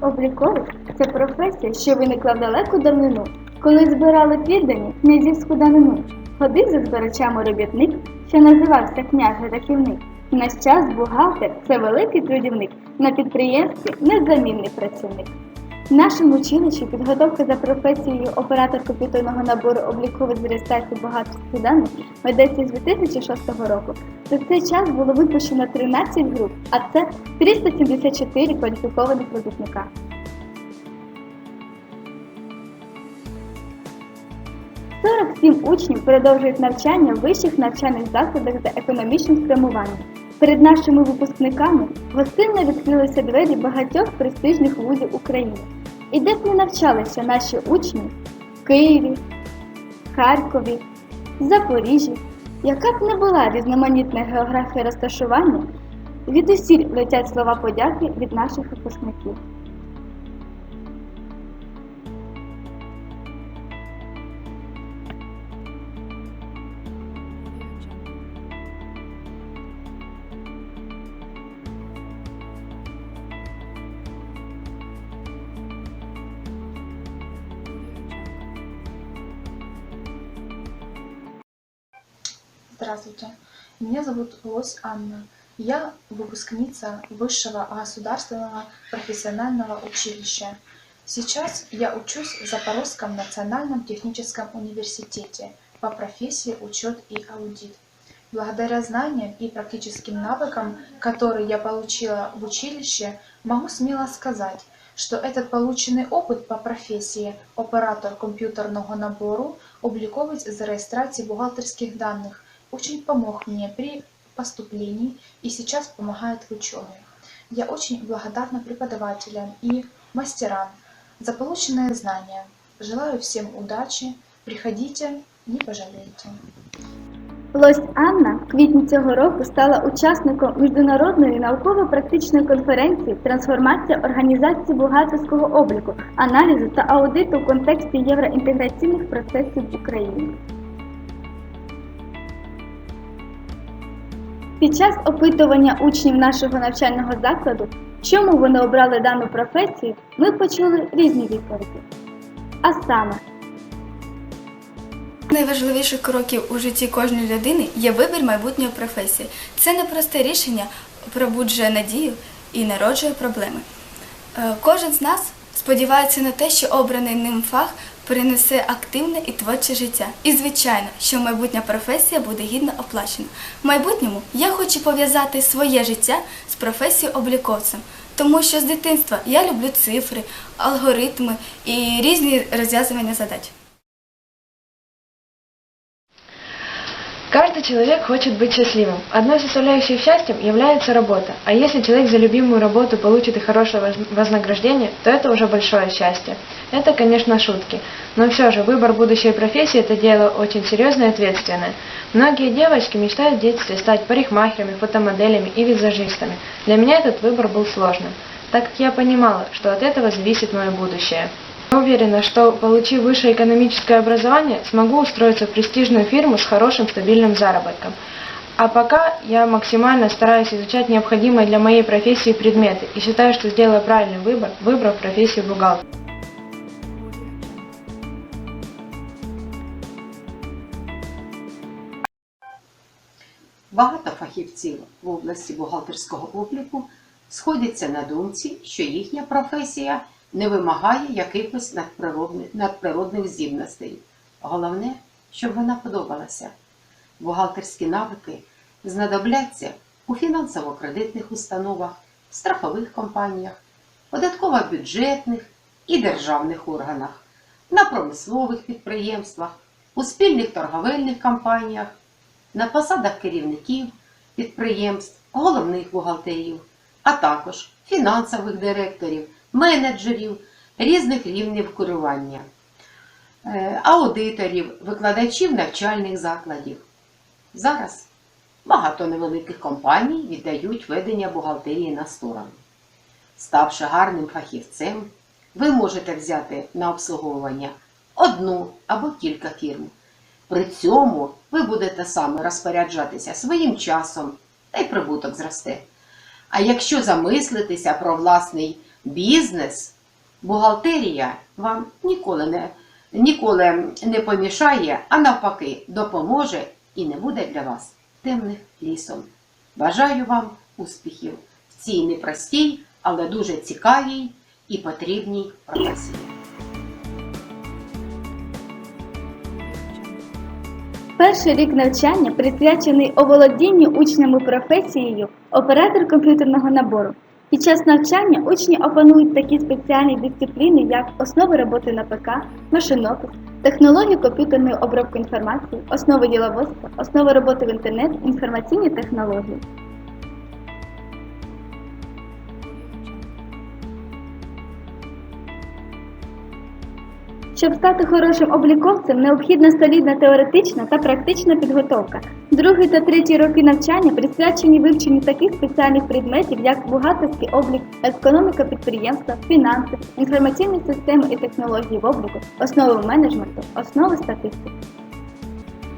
Обліковик це професія, що виникла в далеку давнину, коли збирали піддані князівську данину. Ходив за збирачами робітник, що називався княже рахівник. На час бухгалтер це великий трудівник, на підприємстві незамінний працівник. В нашому училищі підготовка за професією оператор комп'ютерного набору облікових з реєстрації бухгалтерських даних ведеться з 2006 року. За цей час було випущено 13 груп, а це 374 кваліфікованих робітника. – 47 учнів продовжують навчання в вищих навчальних закладах за економічним спрямуванням. Перед нашими випускниками гостинно відкрилися двері багатьох престижних вузів України. І де б не навчалися наші учні в Києві, Харкові, Запоріжжі, яка б не була різноманітна географія розташування, звідусіль летять слова подяки від наших випускників. Здравствуйте, меня зовут Лось Анна. Я выпускница Высшего государственного профессионального училища. Сейчас я учусь в Запорожском национальном техническом университете по профессии учет и аудит. Благодаря знаниям и практическим навыкам, которые я получила в училище, могу смело сказать, что этот полученный опыт по профессии оператор компьютерного набору обліковець з реєстрації бухгалтерских данных Очень помог мне при поступлении и сейчас помогает в учебе. Я очень благодарна преподавателям и мастерам за полученные знания. Желаю всем удачи, приходите, не пожалеете. Лось Анна в квітні цього року стала учасником міжнародної науково-практичної конференції Трансформація організації бухгалтерського обліку, аналізу та аудиту в контексті євроінтеграційних процесів в Україні. Під час опитування учнів нашого навчального закладу, чому вони обрали дану професію, ми почули різні відповіді. А саме, Найважливіших кроків у житті кожної людини є вибір майбутньої професії. Це непросте рішення пробуджує надію і народжує проблеми. Е, Кожен з нас сподівається на те, що обраний ним фах принесе активне і творче життя. І звичайно, що майбутня професія буде гідно оплачена. В майбутньому я хочу пов'язати своє життя з професією обліковцем, тому що з дитинства я люблю цифри, алгоритми і різні розв'язування задач. Человек хочет быть счастливым. Одной составляющей счастья является работа. А если человек за любимую работу получит и хорошее воз- вознаграждение, то это уже большое счастье. Это, конечно, шутки. Но все же выбор будущей профессии – это дело очень серьезное и ответственное. Многие девочки мечтают в детстве стать парикмахерами, фотомоделями и визажистами. Для меня этот выбор был сложным, так как я понимала, что от этого зависит мое будущее. Я уверена, что, получив высшее экономическое образование, смогу устроиться в престижную фирму с хорошим стабильным заработком. А пока я максимально стараюсь изучать необходимые для моей профессии предметы и считаю, что сделала правильный выбор, выбрав профессию бухгалтера. Багато фахівців в області бухгалтерського обліку сходяться на думці, що їхня професія не вимагає якихось надприродних, надприродних здібностей. Головне, щоб вона подобалася. Бухгалтерські навики знадобляться у фінансово-кредитних установах, страхових компаніях, податково-бюджетних і державних органах, на промислових підприємствах, у спільних торговельних компаніях, на посадах керівників підприємств, головних бухгалтерів, а також фінансових директорів, менеджерів різних рівнів керування, е, аудиторів, викладачів навчальних закладів. Зараз багато невеликих компаній віддають ведення бухгалтерії на сторону. Ставши гарним фахівцем, ви можете взяти на обслуговування одну або кілька фірм. При цьому ви будете саме розпоряджатися своїм часом, та й прибуток зросте. А якщо замислитися про власний бізнес, бухгалтерія вам ніколи не, ніколи не помішає, а навпаки, допоможе і не буде для вас темних лісом. Бажаю вам успіхів в цій непростій, але дуже цікавій і потрібній професії. Перший рік навчання присвячений оволодінню учнями професією оператор комп'ютерного набору. Під час навчання учні опанують такі спеціальні дисципліни, як основи роботи на ПК, машинопис, технології комп'ютерної обробки інформації, основи діловодства, основи роботи в інтернет, інформаційні технології. Щоб стати хорошим обліковцем, необхідна солідна теоретична та практична підготовка. Другий та третій роки навчання присвячені вивченню таких спеціальних предметів, як бухгалтерський облік, економіка підприємства, фінанси, інформаційні системи і технології в обліку, основи менеджменту, основи статистики.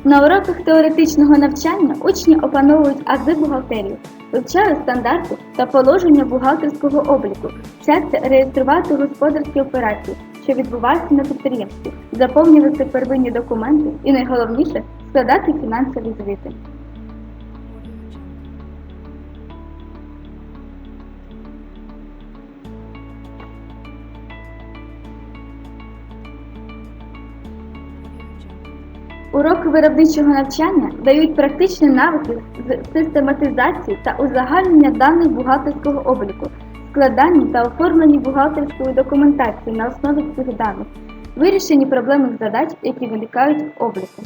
На уроках теоретичного навчання учні опановують ази бухгалтерії, вивчають стандарти та положення бухгалтерського обліку, вчаться реєструвати господарські операції, що відбуваються на підприємстві, заповнювати первинні документи і найголовніше складати фінансові звіти. Уроки виробничого навчання дають практичні навики з систематизації та узагальнення даних бухгалтерського обліку, складанні та оформленні бухгалтерської документації на основі цих даних, вирішенні проблемних задач, які виникають в обліку.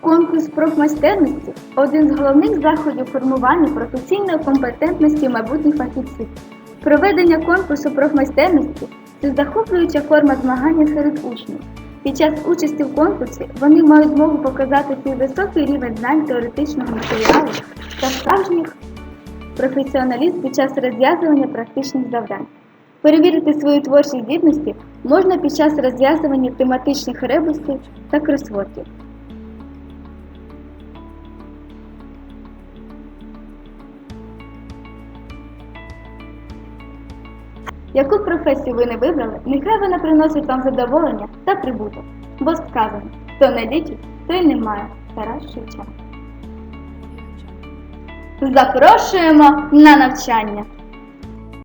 Конкурс профмайстерності один з головних заходів формування професійної компетентності майбутніх фахівців. Проведення конкурсу профмайстерності це захоплююча форма змагання серед учнів. Під час участі в конкурсі вони мають змогу показати свій високий рівень знань теоретичного матеріалу та справжніх професіоналізм під час розв'язування практичних завдань. Перевірити свої творчі здібності можна під час розв'язування тематичних ребусів та кросвордів. Яку професію ви не вибрали, нехай вона приносить вам задоволення та прибуток. Бо сказано, хто не лічить, той не має. Тарас Шевченко. Запрошуємо на навчання.